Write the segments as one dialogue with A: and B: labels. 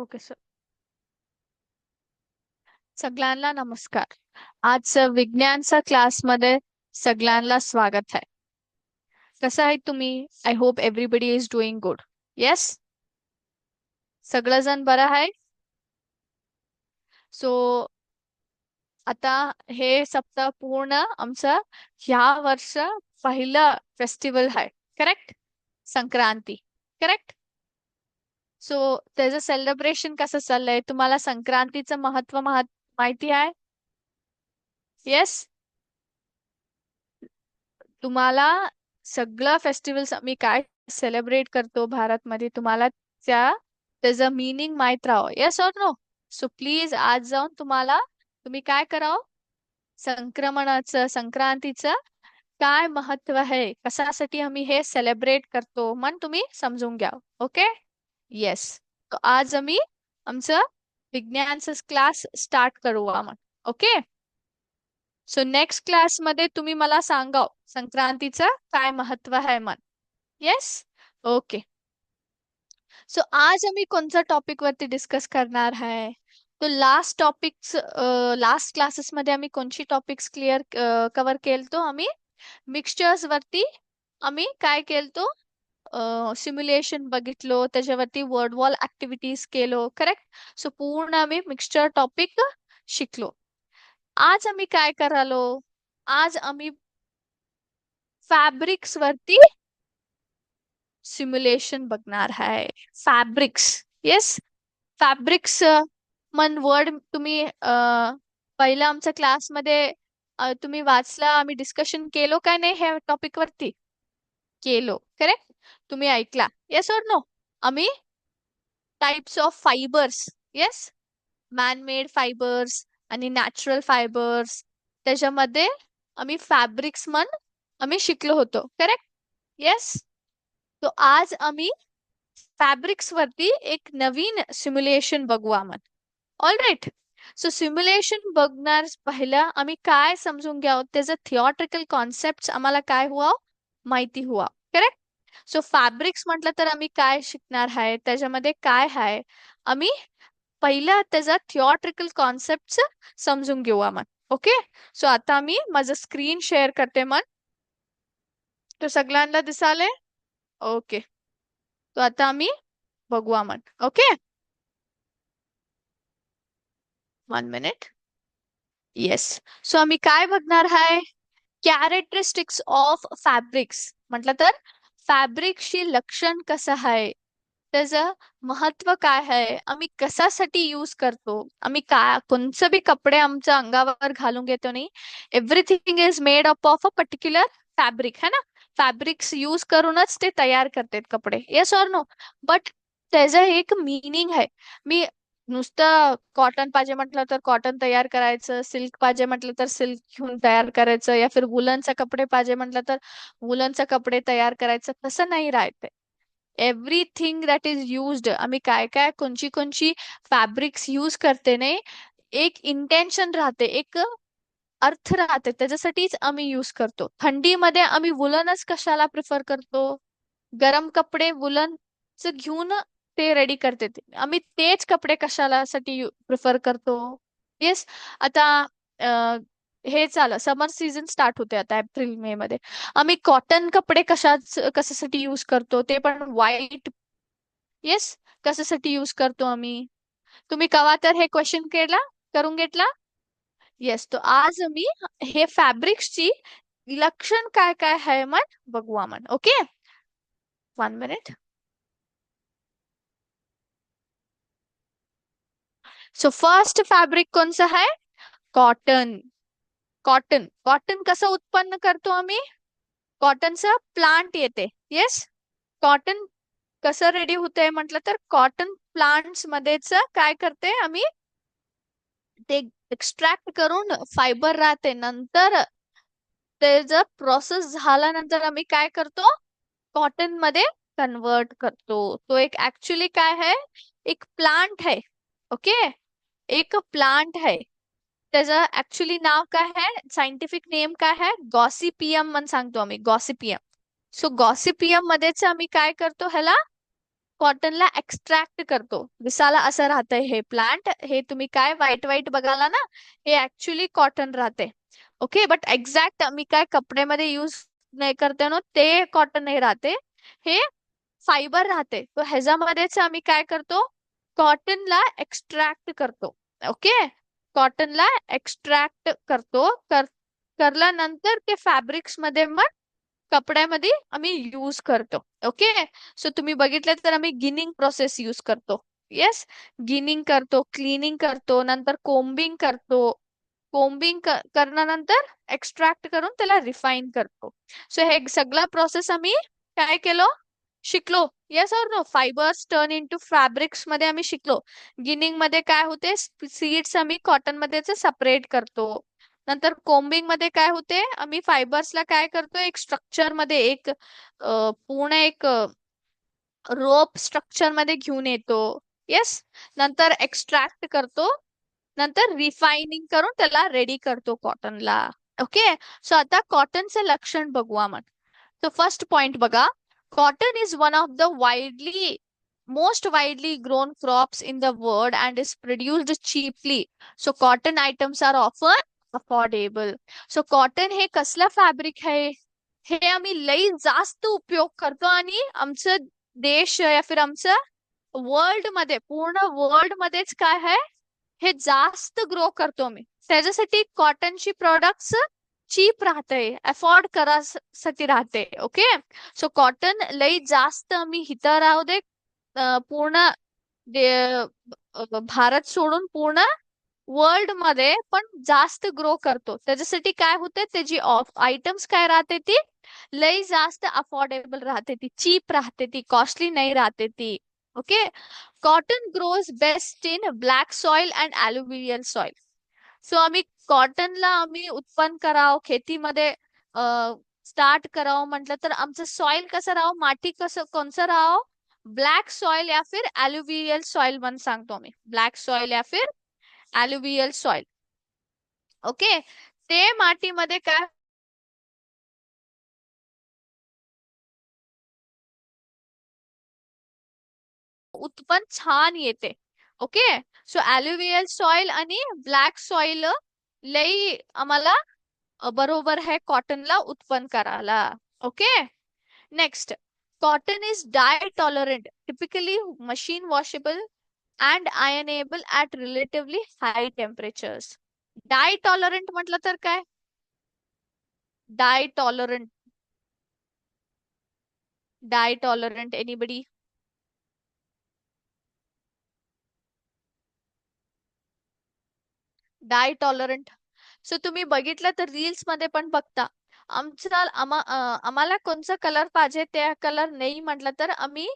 A: Okay sir. सगळ्यांना नमस्कार. आज विज्ञानच्या क्लासमध्ये सगळ्यांना स्वागत आहे. कसं आहे तुम्ही? I hope everybody is doing good yes सगळंजण बरं आहे? सो आता हे सप्ताह पूर्ण आमचं ह्या वर्ष पहिलं फेस्टिवल आहे. करेक्ट संक्रांती. करेक्ट सो त्याचं सेलिब्रेशन कसं चाललंय? तुम्हाला संक्रांतीचं महत्त्व माहिती आहे? येस तुम्हाला सगळं फेस्टिवल्स आम्ही काय सेलिब्रेट करतो भारतमध्ये तुम्हाला त्या त्याचं मिनिंग माहीत राहावं. Yes or no so please आज जाऊन तुम्हाला तुम्ही काय करावं? संक्रमणाचं संक्रांतीचं काय महत्त्व आहे? कशासाठी आम्ही हे सेलिब्रेट करतो? मन तुम्ही समजून घ्या ओके येस आज आम्ही आमचं विज्ञानचा क्लास स्टार्ट करू आपण ओके सो नेक्स्ट क्लासमध्ये तुम्ही मला सांगा संक्रांतीचं काय महत्त्व आहे मन. येस ओके सो आज आम्ही कोणत्या टॉपिक वरती डिस्कस करणार आहे? तो लास्ट टॉपिक्स लास्ट क्लासेसमध्ये आम्ही कोणती टॉपिक्स क्लिअर कव्हर केलतो आम्ही? मिक्सचर्स वरती आम्ही काय केलतो? सिम्युलेशन बघितलो त्याच्यावरती वर्ड वॉल ऍक्टिव्हिटीज केलो करेक्ट सो पूर्ण आम्ही मिक्सचर टॉपिक शिकलो. आज आम्ही काय करालो? आज आम्ही फॅब्रिक्स वरती सिम्युलेशन बघणार आहे. फॅब्रिक्स येस फॅब्रिक्स मन वर्ड तुम्ही पहिला आमच्या क्लासमध्ये तुम्ही वाचला आम्ही डिस्कशन केलो काय नाही ह्या टॉपिक वरती? केलो करेक्ट तुम्ही ऐकला. येस और नो आम्ही? Types of fibres yes manmade fibres आणि नॅचरल फायबर्स त्याच्यामध्ये आम्ही फॅब्रिक्स मन आम्ही शिकलो होतो. करेक्ट येस तो आज आम्ही फॅब्रिक्स वरती एक नवीन सिम्युलेशन बघू आम्हाला. ऑल राईट सो सिम्युलेशन बघणार पहिलं आम्ही काय समजून घ्यावं? त्याचं थिओट्रिकल कॉन्सेप्ट आम्हाला काय हुआ? माहिती हुआ. करेक्ट सो फॅब्रिक्स म्हटलं तर आम्ही काय शिकणार आहे? त्याच्यामध्ये काय आहे? आम्ही पहिला त्याचा थिओट्रिकल कॉन्सेप्ट समजून घेऊ आपण ओके? सो आता मी माझं स्क्रीन शेअर करते मन. तो सगळ्यांना दिसाले? ओके. तो आता आम्ही बघू आपण okay? One minute yes so आम्ही काय बघणार आहे? कॅरेक्टरिस्टिक्स ऑफ फॅब्रिक्स म्हटलं तर फॅब्रिकशी लक्षण कसं आहे? त्याचं महत्त्व काय आहे? आम्ही कशासाठी यूज करतो? आम्ही काय कोणचं बी कपडे आमच्या अंगावर घालून घेतो नाही. Everything is made up of a particular fabric है ना? फॅब्रिक्स यूज करूनच ते तयार करतात कपडे. येस ऑर नो बट त्याचं एक मिनिंग आहे. मी नुसतं कॉटन पाहिजे म्हटलं तर कॉटन तयार करायचं सिल्क पाहिजे म्हटलं तर सिल्क घेऊन तयार करायचं या फिर वुलनचा कपडे पाहिजे म्हटलं तर वुलनचा कपडे तयार करायचं तसं नाही राहते एव्हरीथिंग दॅट इज युज्ड आम्ही काय काय कोणची कोणची फॅब्रिक्स यूज करते नाही एक इंटेन्शन राहते एक अर्थ राहते त्याच्यासाठीच आम्ही यूज करतो. थंडीमध्ये आम्ही वुलनच कशाला प्रिफर करतो? गरम कपडे वुलनच घेऊन ते रेडी करते आम्ही तेच कपडे कशाला साठी प्रिफर करतो? येस आता हे चाल समर सीझन स्टार्ट होते आता एप्रिल मे मध्ये. आम्ही कॉटन कपडे कशा कशासाठी यूज करतो? ते पण व्हाईट येस कशासाठी यूज करतो आम्ही? तुम्ही कवा तर हे क्वेश्चन केला करून घेतला? येस तो आज आम्ही हे फॅब्रिक्सची लक्षण काय काय आहे मन बघू आम्ही okay one minute so first fabric कोणचं आहे? कॉटन कॉटन कॉटन कसं उत्पन्न करतो आम्ही? कॉटनचं प्लांट येते. येस कॉटन कसं रेडी होतंय म्हटलं तर कॉटन प्लांट्स मध्येच काय करते आम्ही? ते एक्स्ट्रॅक्ट करून फायबर राहते. नंतर ते जर प्रोसेस झाल्यानंतर आम्ही काय करतो? कॉटनमध्ये कन्वर्ट करतो. तो एक ऍक्च्युली काय आहे? एक प्लांट आहे. ओके एक प्लांट है। त्याचं ऍक्च्युली नाव काय आहे सायंटिफिक नेम काय आहे गॉसिपियम म्हणून सांगतो गॉसिपियम सो गॉसिपियम आम्ही काय करतो ह्याला कॉटनला एक्स्ट्रॅक्ट करतो। दिसायला असं राहतंय हे प्लांट हे तुम्ही काय व्हाईट व्हाईट बघाला ना, हे ऍक्च्युली कॉटन राहते. ओके बट एक्झॅक्ट मी काय कपड्यामध्ये यूज़ नाही करते ना, ते कॉटन नाही राहते. हे फायबर राहते. तो ह्याच्यामध्येच आम्ही काय करतो? कॉटनला एक्स्ट्रॅक्ट करतो. ओके? कॉटनला एक्स्ट्रॅक्ट करतो. कर करल्यानंतर ते फॅब्रिक्समध्ये मग कपड्यामध्ये आम्ही यूज करतो. ओके? सो तुम्ही बघितलं तर आम्ही गिनिंग प्रोसेस यूज करतो. येस गिनिंग करतो क्लिनिंग करतो नंतर कोम्बिंग करतो. कोम्बिंग करण्यानंतर एक्स्ट्रॅक्ट करून त्याला रिफाईन करतो. सो हे सगळा प्रोसेस आम्ही काय केलो? शिकलो. Yes or no fibres turn into फॅब्रिक्समध्ये आम्ही शिकलो. गिनिंगमध्ये काय होते? सीड्स आम्ही कॉटनमध्ये सेपरेट करतो. नंतर कोम्बिंगमध्ये काय होते? आम्ही फायबर्सला काय करतो? एक स्ट्रक्चरमध्ये एक पूर्ण एक रोप स्ट्रक्चरमध्ये घेऊन येतो. येस नंतर एक्स्ट्रॅक्ट करतो. नंतर रिफायनिंग करून त्याला रेडी करतो कॉटनला ओके सो आता कॉटनचे लक्षण बघू आपण. फर्स्ट पॉइंट बघा. Cotton is one of the widely most widely grown crops in the world and is produced cheaply. So cotton items are often affordable. So cotton हे कसलं फॅब्रिक आहे हे आम्ही लई जास्त उपयोग करतो आणि आमचं देश या फिर आमचं वर्ल्डमध्ये पूर्ण वर्ल्ड मध्येच काय आहे हे जास्त ग्रो करतो मी त्याच्यासाठी कॉटनची प्रोडक्ट्स चीप राहते अफोर्ड करासाठी राहते ओके? सो कॉटन लई जास्त मी हिथं राहू दे पूर्ण भारत सोडून पूर्ण वर्ल्डमध्ये पण जास्त ग्रो करतो. त्याच्यासाठी काय होते त्याची ऑफ आयटम्स काय राहते ती? लई जास्त अफोर्डेबल राहते ती चीप राहते ती कॉस्टली नाही राहते ती okay? Cotton grows best in black soil and aluminium soil. So आम्ही कॉटनला आम्ही उत्पन्न करावं खेतीमध्ये स्टार्ट करावं म्हटलं तर आमचं सॉइल कसं राहावं माती कसं कोणचं राहावं? ब्लॅक सॉइल या फिर अल्युवियल सॉइल म्हणून सांगतो आम्ही. ब्लॅक सॉइल या फिर अल्युवियल सॉइल ओके? ते मातीमध्ये काय? उत्पन्न छान येते. ओके? सो ॲल्युवियल सॉइल आणि ब्लॅक सॉइल लई आम्हाला बरोबर आहे कॉटनला उत्पन्न करायला. Okay next cotton is dye tolerant typically machine washable and ironable at relatively high temperatures dye tolerant म्हटलं तर काय? Dye tolerant dye tolerant anybody dye tolerant. So तुम्ही बघितलं तर रील्समध्ये पण बघता. आमचं आम्हाला कोणचा कलर पाहिजे त्या कलर नाही म्हटलं तर आम्ही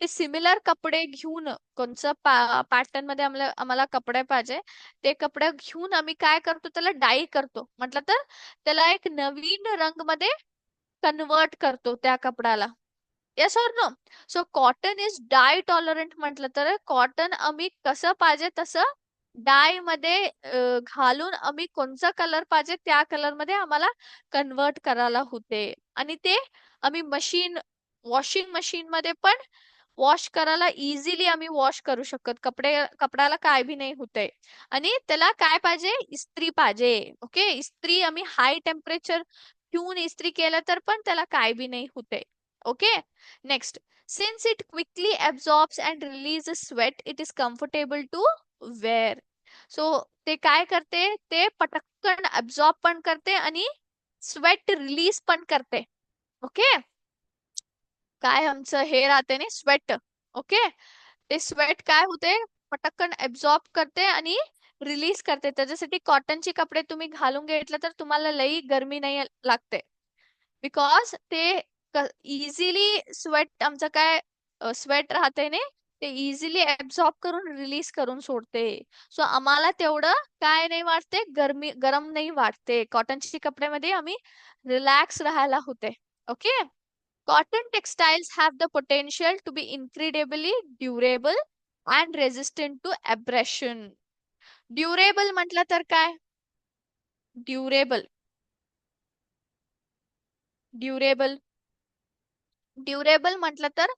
A: ते सिमिलर कपडे घेऊन कोणचं पॅटर्नमध्ये आम्हाला आम्हाला कपडे पाहिजे ते कपडे घेऊन आम्ही काय करतो त्याला डाई करतो. म्हटलं तर त्याला एक नवीन रंगमध्ये कन्वर्ट करतो त्या कपड्याला. Yes or no so cotton is dye tolerant म्हटलं तर कॉटन आम्ही कसं पाहिजे तसं डायमध्ये घालून आम्ही कोणचा कलर पाहिजे त्या कलरमध्ये आम्हाला कन्वर्ट करायला होते. आणि ते आम्ही मशीन वॉशिंग मशीन मध्ये पण वॉश करायला इझिली आम्ही वॉश करू शकत. कपडे कपड्याला काय भी नाही होते आणि त्याला काय पाहिजे? इस्त्री पाहिजे. ओके? इस्त्री आम्ही हाय टेम्परेचर ठेवून इस्त्री केलं तर पण त्याला काय भी नाही होते okay? Next. Since it quickly absorbs and release sweat it is comfortable to wear. So ते काय करते? ते पटकन अब्झॉर्ब पण करते आणि स्वेट रिलीज पण करते. ओके? काय आमचं हे राहते ना स्वेट ओके? ते स्वेट काय होते? पटकन ऍब्झॉर्ब करते आणि रिलीज करते. त्याच्यासाठी कॉटनचे कपडे तुम्ही घालून घेतलं तर तुम्हाला लई गरमी नाही लागते. बिकॉज ते इझिली स्वेट आमचं काय स्वेट राहते नाही? ते इझिली ऍब्झॉर्ब करून रिलीज करून सोडते. सो आम्हाला तेवढं काय नाही वाटते गरमी गरम नाही वाटते. कॉटनचे कपड्यामध्ये आम्ही रिलॅक्स राहायला होते. Okay cotton textiles have the potential to be incredibly durable and resistant to abrasion durable म्हटलं तर काय? ड्युरेबल ड्युरेबल ड्युरेबल म्हटलं तर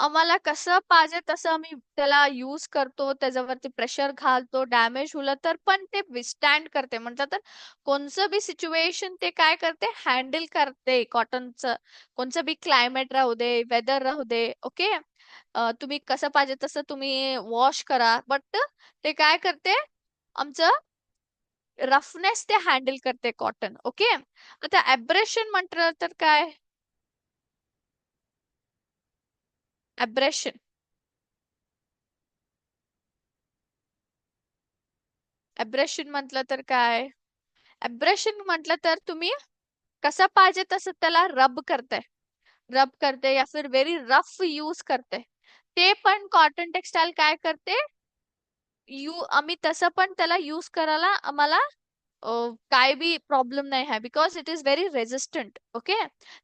A: आम्हाला कसं पाहिजे तसं आम्ही त्याला यूज करतो त्याच्यावरती प्रेशर घालतो डॅमेज होलं तर पण ते विस्टँड करते. म्हणतात तर कोणचं बी सिच्युएशन ते काय करते? हँडल करते कॉटनचं कोणचं बी क्लायमेट राहू दे वेदर राहू दे ओके तुम्ही कसं पाहिजे तसं तुम्ही वॉश करा. बट ते काय करते? आमचं रफनेस ते हँडल करते कॉटन ओके आता ऍब्रेशन म्हटलं तर काय? ऍब्रेशन ऍब्रेशन म्हटलं तर काय? ऍब्रेशन म्हटलं तर तुम्ही कसं पाहिजे तसं त्याला रब करते रब करते या फिर व्हेरी रफ यूज करते ते पण कॉटन टेक्सटाईल काय करते? यू आम्ही तसं पण त्याला यूज करायला आम्हाला काय बी प्रॉब्लेम नाही आहे. Because it is very resistant okay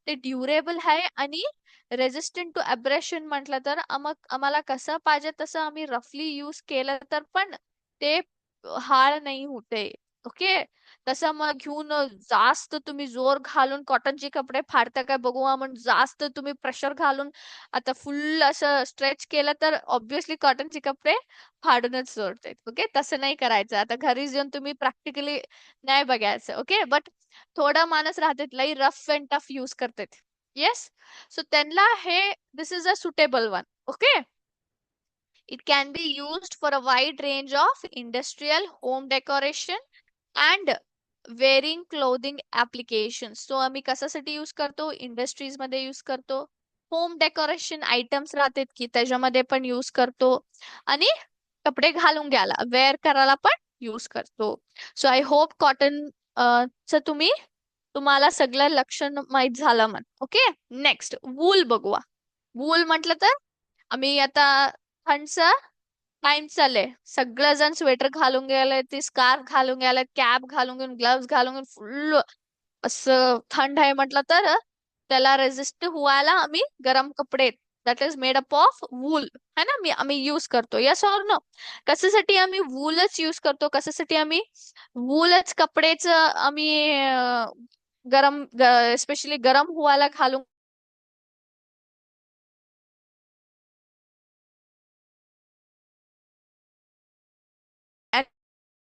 A: ते ड्युरेबल आहे आणि रेझिस्टंट टू अब्रेशन म्हटलं तर आम्हाला कसं पाहिजे तसं आम्ही रफली यूज केलं तर पण ते हार नाही होते ओके? तसं मग घेऊन जास्त तुम्ही जोर घालून कॉटनचे कपडे फाडता काय बघू? म्हणून जास्त तुम्ही प्रेशर घालून आता फुल असं स्ट्रेच केलं तर ऑब्विसली कॉटनचे कपडे फाडूनच सोडतात ओके? तसं नाही करायचं. आता घरी जाऊन तुम्ही प्रॅक्टिकली नाही बघायचं ओके? बट थोडा माणूस राहते लई रफ अँड टफ यूज करतात. येस सो त्यांना हे this is a suitable one okay it can be used for a wide range of industrial home decoration and wearing clothing application so आम्ही कशासाठी use करतो इंडस्ट्रीजमध्ये यूज करतो home decoration items राहतात की त्याच्यामध्ये पण यूज करतो आणि कपडे घालून घ्यायला वेअर करायला पण यूज करतो सो आय होप कॉटन च तुम्ही तुम्हाला सगळं लक्षण माहीत झालं मग ओके? नेक्स्ट वूल बघूया वूल म्हटलं तर आम्ही आता थंडचा टाइम चालय सगळेजण स्वेटर घालून गेले ते स्कार्फ घालून गेले कॅप घालून घेऊन ग्लव्स घालून घेऊन फुल असं थंड आहे म्हटलं तर त्याला रेजिस्ट व्हायला आम्ही गरम कपडे that is made up of wool है ना? मी आम्ही युज करतो. यस ऑर नो कशासाठी आम्ही वूलच युज करतो? कशासाठी आम्ही? वूलच कपडेच आम्ही गरम स्पेशली गरम व्हायला घालून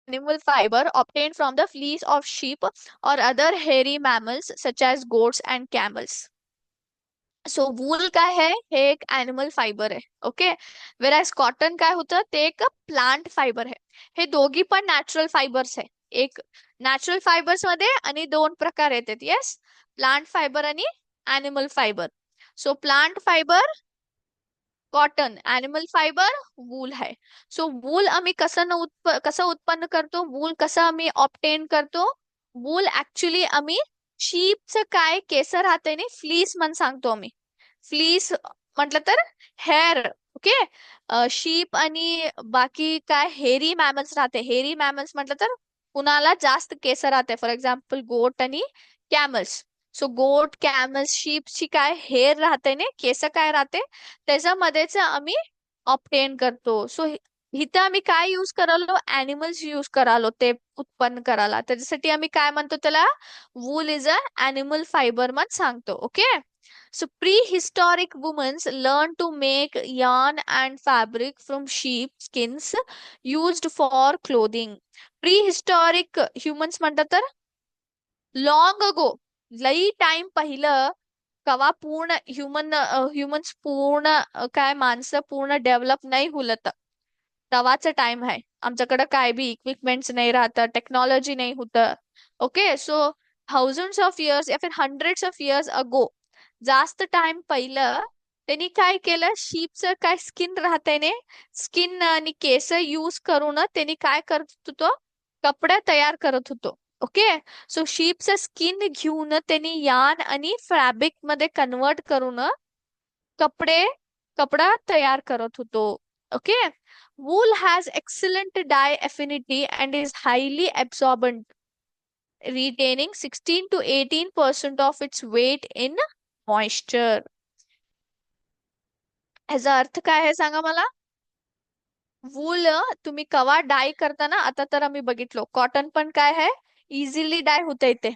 A: animal fiber obtained from the fleece of sheep or other hairy mammals such as goats and camels. So wool काय है हे एक अॅनिमल फायबर आहे ओके वेराज कॉटन काय होतं, ते एक प्लांट फायबर आहे हे दोघी पण नॅचरल फायबर्स आहे एक नॅचरल फायबर्समध्ये आणि दोन प्रकार येतात येस प्लांट फायबर आणि animal fibre. So plant fibre cotton. Animal fibre wool आहे. सो वूल आम्ही कसं उत्प कसं उत्पन्न करतो? वूल कसं आम्ही ऑप्टेन करतो? वूल ऍक्च्युली आम्ही शीपचं काय केस राहते नाही फ्लीस म्हण सांगतो आम्ही. फ्लीस म्हटलं तर हेअर ओके शीप आणि बाकी काय हेरी मॅमल्स राहते. हेरी मॅमल्स म्हटलं तर कुणाला जास्त केस राहते. फॉर एक्झाम्पल गोट आणि कॅमल्स सो गोट कॅमल्स शीपची काय हेअर राहते ना केस काय राहते? त्याच्यामध्येच आम्ही ऑप्टेन करतो. सो इथं आम्ही काय युज करालो? अॅनिमल्स युज करालो ते उत्पन्न करायला. त्याच्यासाठी आम्ही काय म्हणतो त्याला? Wool is a animal fibre मग सांगतो. Okay so prehistoric womens learn to make yarn and fabric from sheep skins used for clothing prehistoric humans म्हणतात तर लॉंग अगो लई टाइम पहिलं कवा पूर्ण ह्युमन ह्युमन्स पूर्ण काय माणसं पूर्ण डेव्हलप नाही होलत तवाच टाइम आहे आमच्याकडे काय बी इक्विपमेंट्स नाही राहत टेक्नॉलॉजी नाही होत okay so thousand of years या फिर हंड्रेड्स ऑफ इयर्स अगो जास्त टाइम पहिलं त्यांनी काय केलं? शीपचं काय स्किन राहते ने? स्किन आणि केस यूज करून त्यांनी काय करत होतो कपडे तयार करत होतो. ओके सो शीपचं स्किन घेऊन त्यांनी यान आणि फॅब्रिकमध्ये कन्वर्ट करून कपडे कपडा तयार करत होतो. Okay wool has excellent dye affinity and is highly absorbent retaining 16 to 18 percent of its weight in moisture. ह्याचा अर्थ काय आहे सांगा मला? वूल तुम्ही कवा डाय करताना आता तर आम्ही बघितलो. कॉटन पण काय आहे? इझिली डाय होते इथे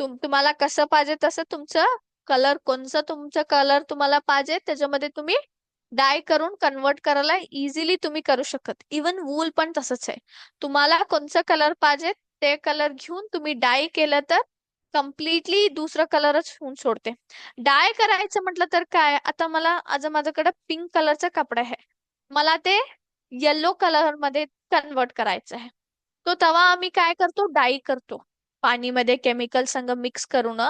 A: तुम तुम्हाला कसं पाहिजे तसं तुमचं कलर कोणचं तुमचं कलर तुम्हाला पाहिजे त्याच्यामध्ये तुम्ही डाय करून कन्वर्ट करायला इझिली तुम्ही करू शकत. इवन वूल पण तसंच आहे. तुम्हाला कोणचा कलर पाहिजे ते कलर घेऊन तुम्ही डाय केलं तर कम्प्लिटली दुसरा कलरच होऊन सोडते. डाय करायचं म्हटलं तर काय? आता मला आज माझ्याकडे पिंक कलरचा कपडा आहे. मला ते येलो कलरमध्ये कन्वर्ट करायचं आहे. तो तेव्हा आम्ही काय करतो? डाई करतो. पाणीमध्ये केमिकल संग मिक्स करून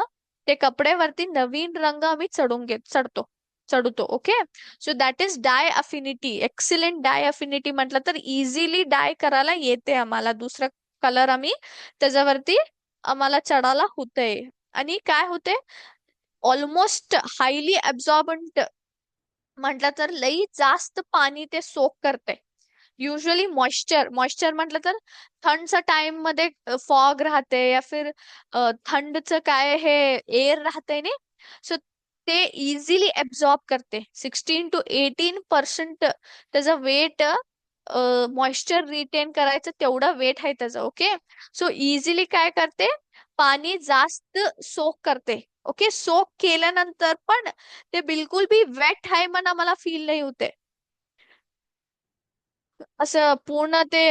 A: ते कपड्यावरती नवीन रंग आम्ही चढून घेत चढतो चढवतो okay so that is dye affinity excellent dye affinity म्हटलं तर इझिली डाय करायला येते आम्हाला दुसरा कलर आम्ही. त्याच्यावरती आम्हाला चढायला होतंय. आणि काय होते ऑलमोस्ट हायली ऍब्झॉर्बंट म्हटलं तर लई जास्त पाणी ते सोक करते युजली मॉइश्चर मॉइश्चर म्हटलं तर थंडचा टाइममध्ये फॉग राहते या फिर थंडचं काय हे एअर राहते ना सो ते इझिली ऍब्झॉर्ब करते. सिक्स्टीन टू एटीन पर्सेंट त्याचा वेट मॉइश्चर रिटेन करायचं तेवढं वेट आहे त्याचं ओके सो इझिली काय करते? पाणी जास्त सोक करते ओके सोक केल्यानंतर पण ते बिलकुल बी वेट आहे म्हणा मला फील नाही होते. असं पूर्ण ते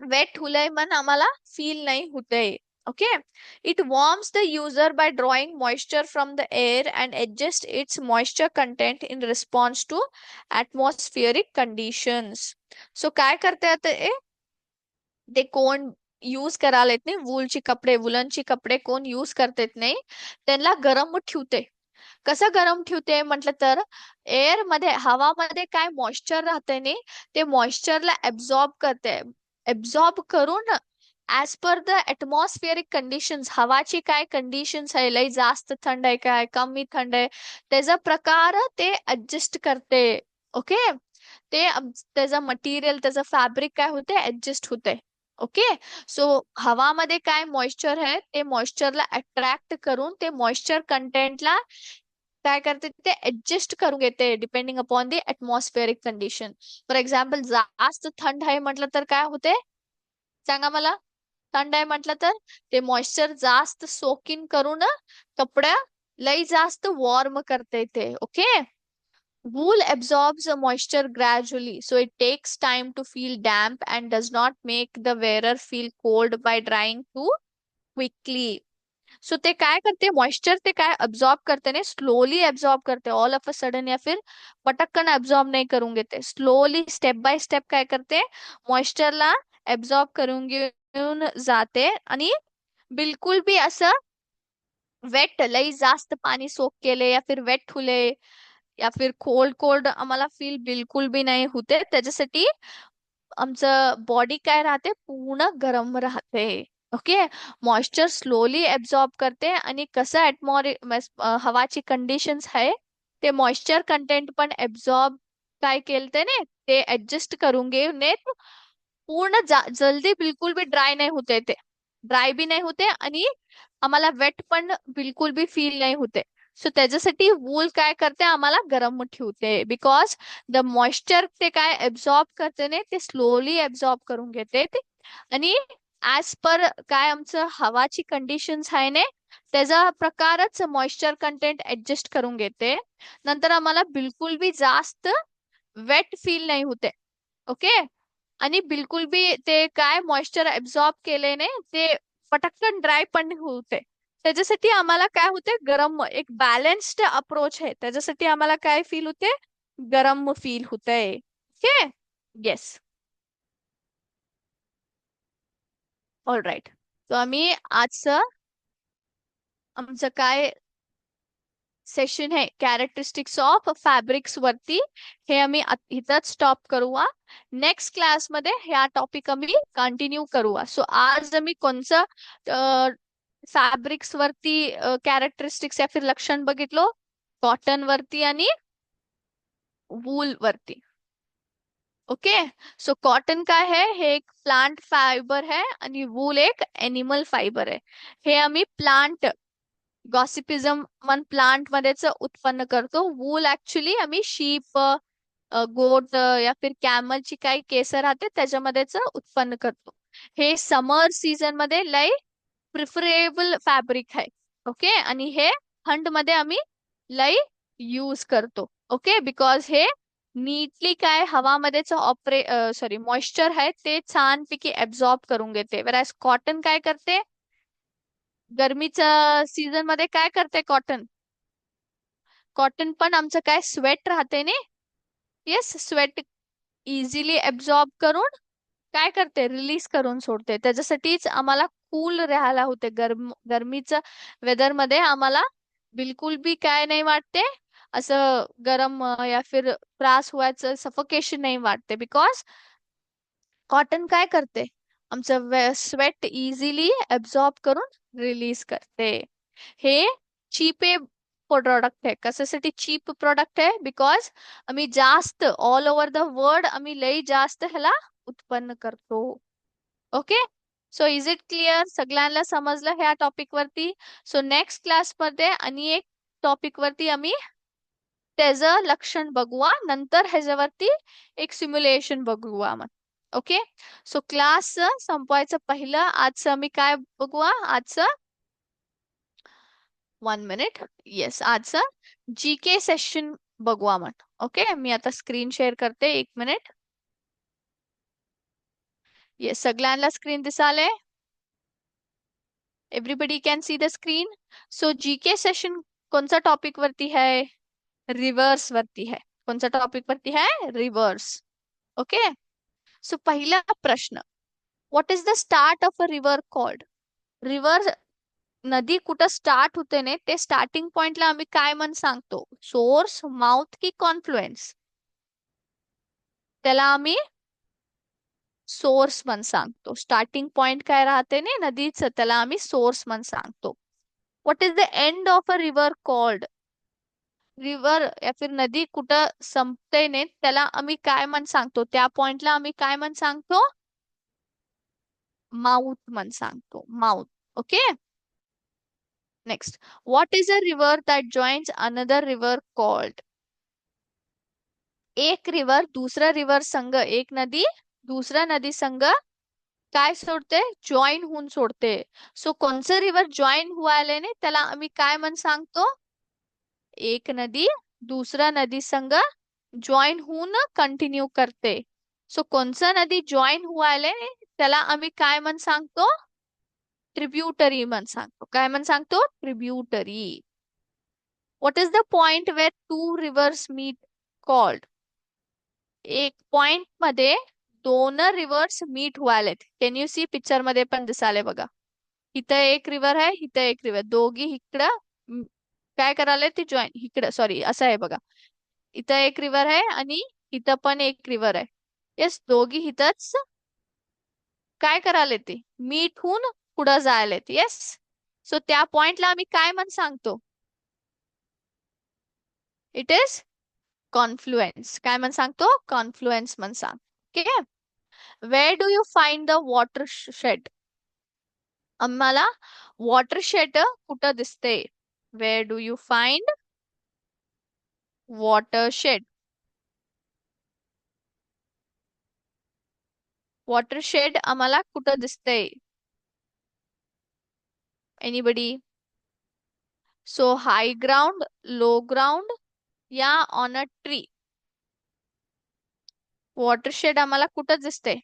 A: वेट हुलय मन आम्हाला फील नाही होते okay. It warms the user by drawing moisture from the air and adjusts its moisture content in response to atmospheric conditions. So काय करते आता ए ते कोण यूज करायला येत नाही. वूलची कपडे वुलनची कपडे कोण यूज करतेत नाही. त्यांना गरम ठेवते. कसं गरम ठेवते म्हटलं तर एअरमध्ये हवामध्ये काय मॉइश्चर राहते नाही ते मॉइश्चरला ऍब्झॉर्ब करते. ऍब्झॉर्ब करून as per the atmospheric conditions हवाची काय कंडिशन्स आहे? लई जास्त थंड आहे काय? कमी थंड आहे? त्याचा प्रकार ते ऍडजस्ट करते ओके ते त्याचं मटेरियल त्याचं फॅब्रिक काय होते? ऍडजस्ट होते ओके सो हवामध्ये काय मॉइश्चर आहे? ते मॉइश्चरला अट्रॅक्ट करून ते मॉइश्चर कंटेंटला काय करते? ते ऍडजस्ट करून घेते depending upon the atmospheric condition for example जास्त थंड आहे म्हटलं तर काय होते? सांगा मला. थंड आहे म्हटलं तर, ते मॉइश्चर जास्त सोकिन करून कपड्या लई जास्त वॉर्म करते ते okay wool absorbs the moisture gradually, so it takes time to feel damp and does not make the wearer feel cold by too quickly. So ते काय करते मॉइश्चर ते काय अब्झॉर्ब करते ना स्लोली अब्झॉर्ब करते. ऑल ऑफ़ अ सडन या फिर पटकन अब्झॉर्ब नाही करून घेते. स्लोली स्टेप बाय स्टेप काय करते मॉइश्चरला अब्झॉर्ब करून घेऊन जाते. आणि बिलकुल बी असं वेट लई जास्त पाणी सोक केले या फिर वेट हुले या फिर कोल्ड कोल्ड आम्हाला फील बिलकुल बी नाही होते. त्याच्यासाठी आमचं बॉडी काय राहते? पूर्ण गरम राहते. ओके मॉइश्चर स्लोली एब्झॉर्ब करते. आणि कसं ऍटमॉर हवाची कंडिशन्स आहे ते मॉइश्चर कंटेंट पण एब्झॉर्ब काय केलते ने ते ऍडजस्ट करून घेऊन पूर्ण जल्दी बिलकुल बी ड्राय नाही होते ते. ड्राय बी नाही होते आणि आम्हाला वेट पण बिलकुल बी फील नाही होते. सो त्याच्यासाठी वूल काय करते आम्हाला गरम ठेवते. बिकॉज द मॉइश्चर ते काय एब्झॉर्ब करते ने ते स्लोली एब्झॉर्ब करून घेते ते. आणि ऍज पर काय आमचं हवाची कंडिशन्स आहे ने त्याचा प्रकारच मॉइश्चर कंटेंट ऍडजस्ट करून घेते. नंतर आम्हाला बिलकुल बी जास्त वेट फील नाही होते. ओके आणि बिलकुल बी ते काय मॉइश्चर एब्झॉर्ब केले ते पटकन ड्राय पण होते. त्याच्यासाठी आम्हाला काय होते गरम एक बॅलन्स्ड अप्रोच आहे. त्याच्यासाठी आम्हाला काय फील होते गरम फील होते. ओके येस ऑल राईट तो आम्ही आजचं आमचं काय सेशन हे कॅरेक्टरिस्टिक्स ऑफ फॅब्रिक्स वरती. हे आम्ही इथंच स्टॉप करूया नेक्स्ट क्लासमध्ये ह्या टॉपिक आम्ही कंटिन्यू करूया सो आज आम्ही कोणचं फॅब्रिक्स वरती कॅरेक्टरिस्टिक्स या फिर लक्षण बघितलो? कॉटन वरती आणि वूल वरती. ओके सो कॉटन काय आहे हे एक प्लांट फायबर है आणि वूल एक एनिमल फायबर आहे हे आम्ही प्लांट गॉसिपिझम वन प्लांट मध्येच उत्पन्न करतो. वूल ऍक्च्युली आम्ही शीप गोट या फिर कॅमलची काही केस राहते त्याच्यामध्येच उत्पन्न करतो. हे समर सीझनमध्ये लय प्रिफरेबल फॅब्रिक आहे. ओके आणि हे हंडमध्ये आम्ही लय यूज करतो. ओके बिकॉज हे नीटली काय हवामध्येच ऑपरे सॉरी मॉइश्चर आहे ते छानपैकी ऍब्झॉर्ब करून घेते. वेराज कॉटन काय करते? गरमीच्या सीझनमध्ये काय करते कॉटन? कॉटन पण आमचं काय स्वेट राहते ने? येस स्वेट इझिली ऍब्झॉर्ब करून काय करते? रिलीज करून सोडते. त्याच्यासाठीच आम्हाला कूल राहायला होते. गरम गरमीच्या वेदरमध्ये आम्हाला बिलकुल बी काय नाही वाटते. असं गरम या फिर त्रास व्हायचं सफोकेशन नाही वाटते. बिकॉज कॉटन काय करते? आमचं स्वेट इझिली ऍब्झॉर्ब करून रिलीज करते. हे चीप प्रोडक्ट आहे. कशासाठी चीप प्रोडक्ट आहे? बिकॉज आम्ही जास्त ऑल ओव्हर द वर्ल्ड आम्ही लई जास्त ह्याला उत्पन्न करतो. Okay so is it clear सगळ्यांना समजलं ह्या टॉपिक वरती? सो नेक्स्ट क्लासमध्ये आणि एक टॉपिक वरती आम्ही त्याचं लक्षण बघूया नंतर ह्याच्यावरती एक सिम्युलेशन बघूया मग. ओके? सो क्लास संपवायचं पहिलं. आजचं आम्ही काय बघूया आजचं? वन मिनिट येस आजचं जी के सेशन बघूया मग ओके? मी आता स्क्रीन शेअर करते. एक मिनिट येस सगळ्यांना स्क्रीन दिसाले? Everybody can see the screen so G K session कोणत्या टॉपिक वरती है? रिवर्स वरती है. कोणत्या टॉपिक वरती है? Reverse okay? सो पहिला प्रश्न what is the start of a river called river नदी कुठं स्टार्ट होते ने ते स्टार्टिंग पॉइंटला आम्ही काय म्हण सांगतो? सोर्स माउथ की कॉन्फ्लुएन्स त्याला आम्ही सोर्स म्हण सांगतो. स्टार्टिंग पॉइंट काय राहते ने नदीचं त्याला आम्ही सोर्स म्हण सांगतो. What is the end of a river called river या फिर नदी कुठं संपते नाही त्याला आम्ही काय म्हण सांगतो? त्या पॉइंटला आम्ही काय म्हण सांगतो? माउथ म्हण सांगतो. Mouth okay next what is a river that joins another river called एक रिव्हर दुसरा रिव्हर संघ. एक नदी दुसऱ्या नदी संघ. काय सोडते? जॉईन होऊन सोडते. सो कोणचं रिव्हर जॉईन हुआ नाही त्याला आम्ही काय म्हण सांगतो? एक नदी, दुसरा नदी संघ जॉईन होऊन कंटिन्यू करते। सो कोणचं नदी जॉईन व्हायला त्याला आम्ही काय म्हण सांगतो? ट्रिब्युटरी म्हण सांगतो। काय म्हण सांगतो? Tributary what is the point where two rivers meet called एक पॉइंट मध्ये दोन रिव्हर्स मीट व्हायलेत कॅन यू सी पिक्चर मध्ये पण इथं एक रिव्हर आहे इथं एक रिव्हर दोघी इकडं काय करायला ती जॉईन इकडं सॉरी असं आहे बघा. इथं एक रिव्हर आहे आणि इथं पण एक रिव्हर आहे. येस दोघी इथंच काय करायला ते मीठ होऊन पुढं जायला येस सो त्या पॉइंटला आम्ही काय म्हण सांगतो? इट इज कॉन्फ्लुएन्स काय म्हण सांगतो? कॉन्फ्लुएन्स म्हण सांग. Okay where do you find the watershed आम्हाला वॉटर शेड कुठं दिसते where do you find watershed watershed आम्हाला कुठं दिसते anybody so high ground low ground या ऑन अ ट्री वॉटरशेड आम्हाला कुठं दिसते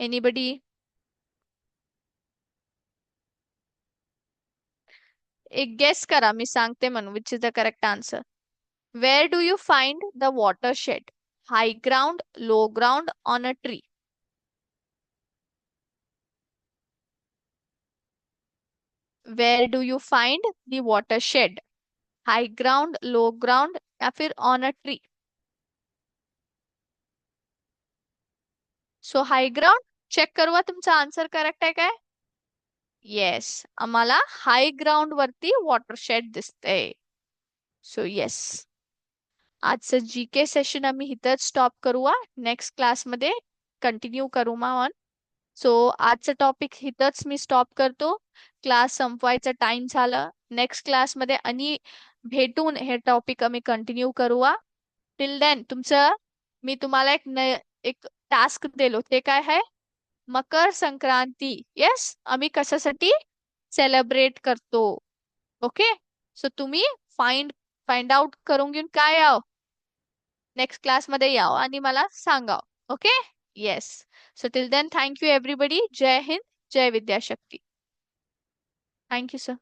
A: एनीबडी एक गेस करा मी सांगते म्हणून which is the correct answer where do you find the watershed high ground low ground on a tree where do you find the watershed high ground low ground या फिर on a tree so high ground check करूया तुमचा answer correct आहे काय? Yes आम्हाला high ground वरती watershed दिसते so yes आजचं जी के सेशन आम्ही इथंच स्टॉप करूया. नेक्स्ट क्लासमध्ये कंटिन्यू करू मा सो आजचं टॉपिक इथंच मी स्टॉप करतो. क्लास संपवायचा टाइम झाला. नेक्स्ट क्लासमध्ये आणि भेटून हे टॉपिक आम्ही कंटिन्यू करूया. टिल देन तुमचं मी तुम्हाला एक एक टास्क दिलो. ते काय आहे? मकर संक्रांती. येस आम्ही कशासाठी सेलिब्रेट करतो? ओके सो तुम्ही फाइंड फाइंड आउट करून घेऊन काय याव? नेक्स्ट क्लासमध्ये याव आणि मला सांगा okay yes so till then thank you everybody Jai Hind Jai Vidyashakti thank you sir